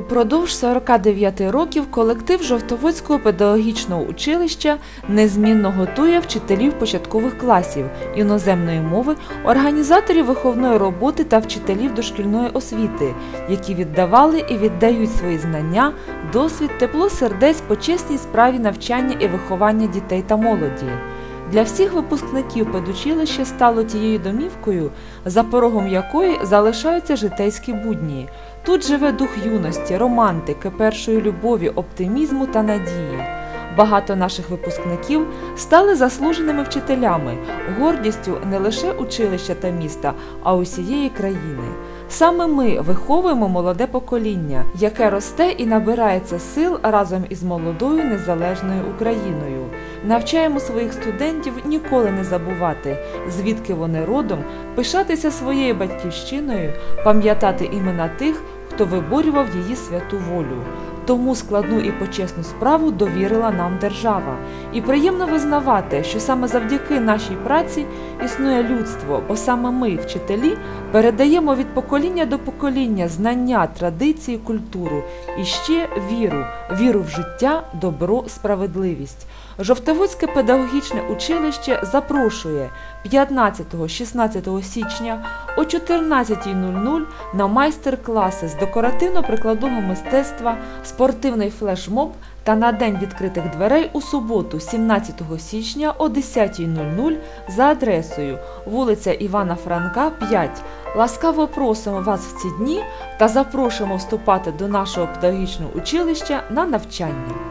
Упродовж 49 років колектив Жовтоводського педагогічного училища незмінно готує вчителів початкових класів іноземної мови, організаторів виховної роботи та вчителів дошкільної освіти, які віддавали і віддають свої знання, досвід, тепло сердець по чесній справі навчання і виховання дітей та молоді. Для всіх випускників педучилище стало тією домівкою, за порогом якої залишаються житейські будні. Тут живе дух юності, романтики, першої любові, оптимізму та надії. Багато наших випускників стали заслуженими вчителями, гордістю не лише училища та міста, а усієї країни. Саме ми виховуємо молоде покоління, яке росте і набирається сил разом із молодою незалежною Україною. Навчаємо своїх студентів ніколи не забувати, звідки вони родом, пишатися своєю батьківщиною, пам'ятати імена тих, хто виборював її святу волю. Тому складну і почесну справу довірила нам держава. І приємно визнавати, що саме завдяки нашій праці існує людство, бо саме ми, вчителі, передаємо від покоління до покоління знання, традиції, культуру і ще віру, віру в життя, добро, справедливість. Жовтоводське педагогічне училище запрошує 15-16 січня о 14.00 на майстер-класи з декоративно-прикладного мистецтва, спортивний флешмоб та на день відкритих дверей у суботу, 17 січня о 10.00 за адресою вулиця Івана Франка, 5. Ласкаво просимо вас в ці дні та запрошуємо вступати до нашого педагогічного училища на навчання.